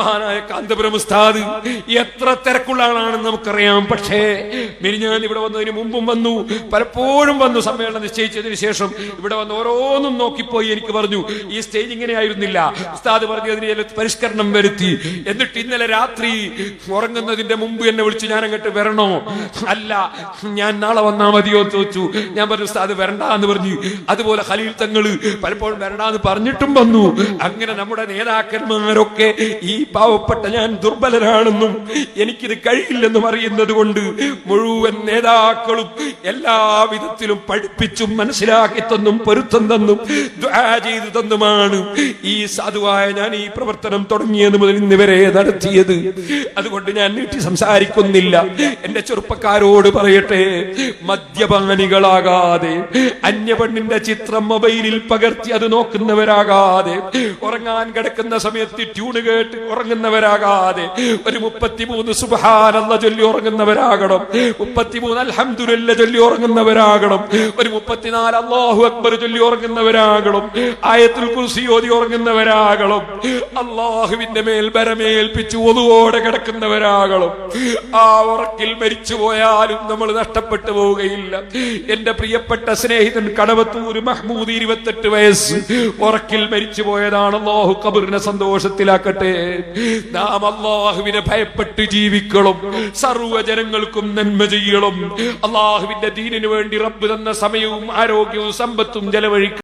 മഹാനായ കാന്തപുരം ഉസ്താദ് എത്ര തിരക്കുള്ള ആളാണെന്ന് നമുക്കറിയാം. പക്ഷേ മിനിഞ്ഞാൻ ഇവിടെ വന്നതിന് മുമ്പും വന്നു പലപ്പോഴും വന്നു സമ്മേളനം നിശ്ചയിച്ചതിന് ശേഷം ഇവിടെ വന്ന് ഓരോന്നും നോക്കിപ്പോയി എനിക്ക് പറഞ്ഞു ഈ സ്റ്റേജ് ഇങ്ങനെ ആയിരുന്നില്ല. ഉസ്താദ് പറഞ്ഞു അതിന് പരിഷ്കരണം വരുത്തി. എന്നിട്ട് ഇന്നലെ രാത്രി ഉറങ്ങുന്നതിന്റെ മുമ്പ് എന്നെ വിളിച്ചു ഞാൻ അങ്ങോട്ട് വരണോ? അല്ല ഞാൻ നാളെ വന്നാ മതിയോ? ചോദിച്ചു. ഞാൻ പറഞ്ഞു ഉസ്താദ് വരണ്ട എന്ന് പറഞ്ഞു. അതുപോലെ ഖലീൽ തങ്ങൾ പലപ്പോഴും വരണ്ട എന്ന് പറഞ്ഞിട്ടും വന്നു. അങ്ങനെ നമ്മുടെ നേതാക്കന്മാരൊക്കെ ഈ പാവപ്പെട്ട ഞാൻ ദുർബലനാണെന്നും എനിക്കിത് കഴിയില്ലെന്നും അറിയുന്നത് കൊണ്ട് മുഴുവൻ നേതാക്കളും എല്ലാവിധത്തിലും പഠിപ്പിച്ചും മനസ്സിലാക്കി തന്നും പൊരുത്തം തന്നും ചെയ്തു തന്നുമാണ്. ഈ സാധുവായ ഞാൻ ഈ പ്രവർത്തനം തുടങ്ങിയത് മുതൽ ഇന്ന് വരെ നടത്തിയത്. അതുകൊണ്ട് ഞാൻ നീട്ടി സംസാരിക്കുന്നില്ല. എന്റെ ചെറുപ്പക്കാരോട് പറയട്ടെ മദ്യപാനികളാകാതെ അന്യപെണ്ണിന്റെ ചിത്രം മൊബൈലിൽ പകർത്തി അത് നോക്കുന്നവരാകാതെ ഉറങ്ങാൻ കിടക്കുന്ന സമയത്ത് ട്യൂണ് കേട്ട് ഉറങ്ങുന്നവരാകാതെ ഒരു മുപ്പത്തിമൂന്ന് സുബഹാനല്ല ചൊല്ലി ഉറങ്ങുന്നവരാകണം. മുപ്പത്തിമൂന്ന് അൽഹംദുലില്ല ചൊല്ലി ഉറങ്ങുന്നവരാകണം. ഒരു മുപ്പത്തിനാല് അള്ളാഹു അക്ബർ ചൊല്ലി ഉറങ്ങുന്നവരാകണം. ആയത്തിൽ കുർസി ഓതി ഉറങ്ങുന്നവരാകണം. അള്ളാഹുവിന്റെ മേൽ ബരമേൽപ്പിച്ച് ഒതുവോടെ കിടക്കുന്നവരാകണം. ആ ഉറക്കിൽ മരിച്ചു പോയാലും നമ്മൾ നഷ്ടപ്പെട്ടു പോവുകയില്ല. എന്റെ പ്രിയപ്പെട്ട സ്നേഹിതൻ കടവത്തൂർ മഹ്മൂദ് ഇരുപത്തെട്ട് വയസ്സ് ഉറക്കിൽ മരിച്ചു പോയതാണ് അള്ളാഹു കബറിനെ സന്തോഷത്തിലാക്കട്ടെ. നാം അള്ളാഹുവിനെ ഭയപ്പെട്ട് ജീവിക്കണം. സർവജനങ്ങൾക്കും നന്മ ചെയ്യണം. അള്ളാഹുവിന്റെ ദീനിനു വേണ്ടി റബ്ബ് തന്ന സമയവും ആരോഗ്യവും സമ്പത്തും ചെലവഴിക്കണം.